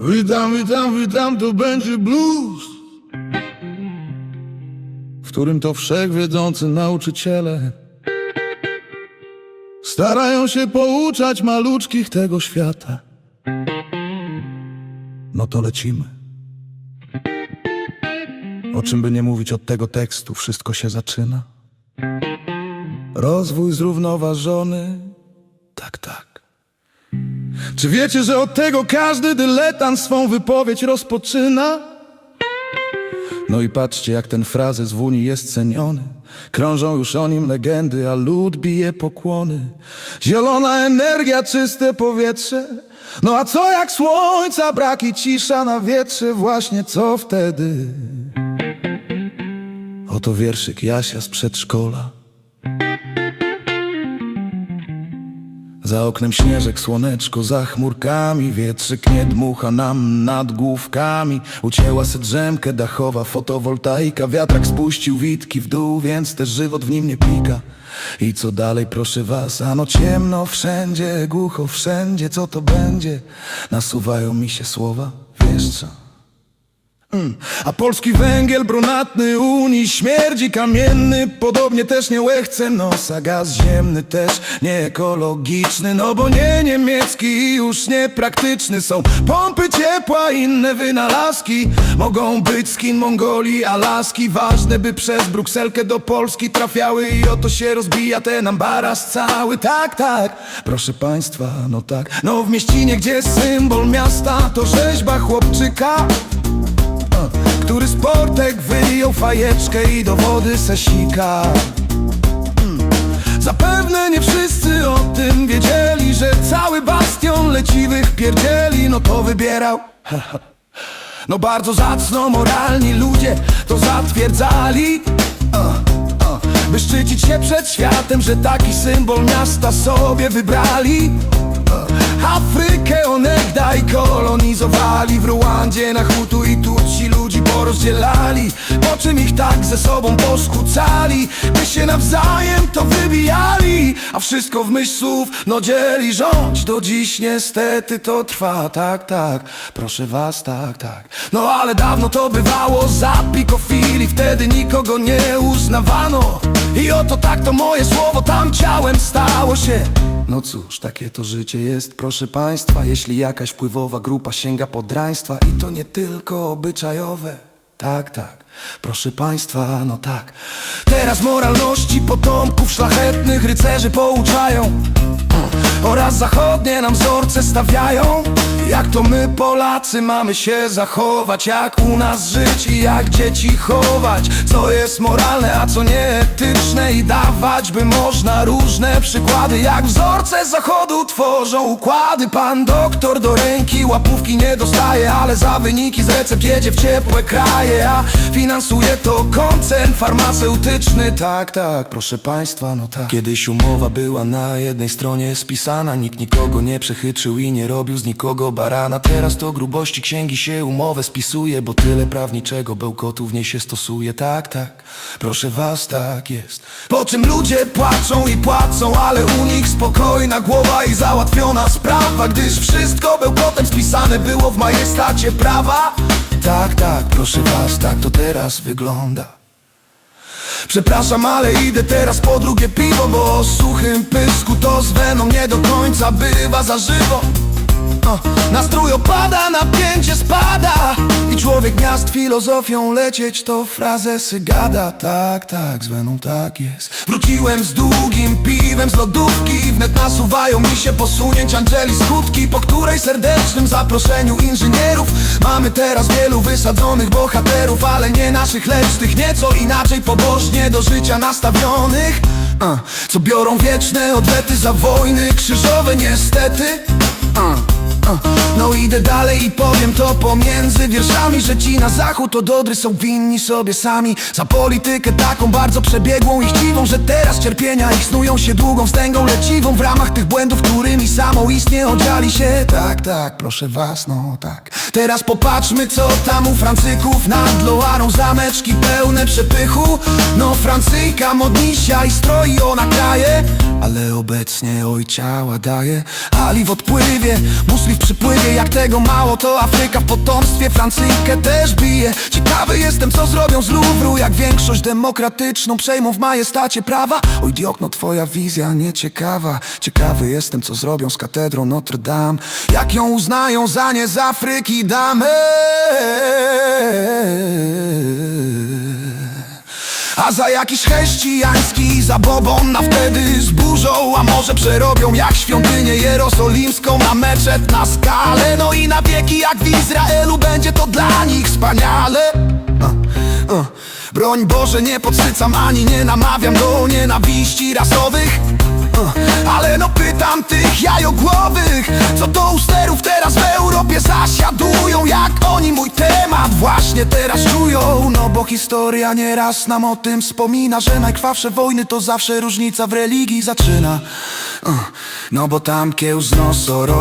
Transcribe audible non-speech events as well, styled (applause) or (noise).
Witam, witam, witam, to będzie blues. W którym to wszechwiedzący nauczyciele Starają się pouczać maluczkich tego świata. No to lecimy. O czym by nie mówić od tego tekstu, wszystko się zaczyna. Rozwój zrównoważony Tak, tak czy wiecie, że od tego każdy dyletant swą wypowiedź rozpoczyna? No i patrzcie, jak ten frazes w Unii jest ceniony. Krążą już o nim legendy, a lud bije pokłony. Zielona energia, czyste powietrze. No a co jak słońca, brak i cisza na wietrze, właśnie co wtedy? Oto wierszyk Jasia z przedszkola. Za oknem śnieżek, słoneczko, za chmurkami Wietrzyk nie dmucha nam nad główkami Ucięła se drzemkę dachowa, fotowoltaika Wiatrak spuścił witki w dół, więc też żywot w nim nie pika I co dalej, proszę was? Ano ciemno wszędzie, głucho wszędzie Co to będzie? Nasuwają mi się słowa, wiesz co? Mm. A polski węgiel brunatny Unii śmierdzi kamienny. Podobnie też nie łechce nosa. Gaz ziemny też nie ekologiczny. No bo nie niemiecki już niepraktyczny Są. Pompy ciepła, inne wynalazki. Mogą być Chin, Mongolii, Alaski. Ważne by przez Brukselkę do Polski trafiały. I oto się rozbija ten ambaras cały. Tak, tak, proszę państwa, no tak. No w mieścinie, gdzie symbol miasta To rzeźba chłopczyka wyjął fajeczkę i do wody sesika. Mm. Zapewne nie wszyscy o tym wiedzieli, że cały bastion leciwych pierdzieli, no to wybierał. (laughs) No bardzo zacno moralni ludzie to zatwierdzali. By szczycić się przed światem, że taki symbol miasta sobie wybrali Afrykę onegdaj kolonizowali W Ruandzie na Hutu i Tutsi ludzi porozdzielali. Po czym ich tak ze sobą poskłócali By się nawzajem to wybijali. A wszystko w myśl słów, no dzieli rządź Do dziś niestety to trwa, tak, tak. Proszę was, tak, tak. No ale dawno to bywało za pikofili Wtedy nikogo nie uznawano. I oto tak to moje słowo tam ciałem stało się no cóż, takie to życie jest, proszę państwa. Jeśli jakaś wpływowa grupa sięga podraństwa I to nie tylko obyczajowe. Tak, tak, proszę państwa, no tak. Teraz moralności potomków szlachetnych rycerzy pouczają zachodnie nam wzorce stawiają. Jak to my Polacy mamy się zachować? Jak u nas żyć i jak dzieci chować? Co jest moralne, a co nieetyczne I dawać by można różne przykłady. Jak wzorce zachodu tworzą układy Pan doktor do ręki łapówki nie dostaje Ale za wyniki z recept jedzie w ciepłe kraje A finansuje to koncern farmaceutyczny. Tak, tak, proszę państwa, no tak. Kiedyś umowa była na jednej stronie spisana Nikt nikogo nie przechytrzył i nie robił z nikogo barana. Teraz to grubości księgi się umowę spisuje Bo tyle prawniczego bełkotu w niej się stosuje. Tak, tak, proszę was, tak jest. Po czym ludzie płaczą i płacą Ale u nich spokojna głowa i załatwiona sprawa Gdyż wszystko bełkotem spisane było w majestacie prawa. Tak, tak, proszę was, tak to teraz wygląda Przepraszam, ale idę teraz po drugie piwo Bo o suchym pysku to z weną nie do końca bywa za żywo. Nastrój opada, napięcie spada I człowiek miast filozofią lecieć to frazesy gada Tak, tak, z weną tak jest. Wróciłem z długim piwem z lodówki Wnet nasuwają mi się posunięć Angeli skutki Po której serdecznym zaproszeniu inżynierów Teraz wielu wysadzonych bohaterów Ale nie naszych, lecz tych nieco inaczej pobożnie do życia nastawionych. Co biorą wieczne odwety za wojny krzyżowe niestety idę dalej i powiem to pomiędzy wierszami Że ci na zachód od Odry są winni sobie sami. Za politykę taką bardzo przebiegłą i chciwą Że teraz cierpienia ich snują się długą wstęgą leciwą W ramach tych błędów, którymi samoistnie odziali się. Tak, tak, proszę was, no tak. Teraz popatrzmy co tam u Francyków. Nad Loarą zameczki pełne przepychu. No Francyjka modnisia i stroi ona kraje Ale obecnie oj ciała daje. Ali w odpływie, musli w przypływie Jak tego mało to Afryka w potomstwie Francyjkę też bije. Ciekawy jestem co zrobią z Louvru Jak większość demokratyczną przejmą w majestacie prawa. Oj diokno twoja wizja nieciekawa. Ciekawy jestem co zrobią z katedrą Notre Dame. Jak ją uznają za nie z Afryki damę a za jakiś chrześcijański zabobon na wtedy zburzą A może przerobią jak świątynię jerozolimską Na meczet na skalę? No i na wieki jak w Izraelu Będzie to dla nich wspaniale. A, a. Broń Boże nie podsycam ani nie namawiam do nienawiści rasowych. A, Ale no pytam tych jajogłowych Co do usterów teraz w Europie zasiadują Jak oni mój temat właśnie teraz czują No bo historia nieraz nam o tym wspomina Że najkrwawsze wojny to zawsze różnica w religii zaczyna. Uh, No bo tam kieł z nosoro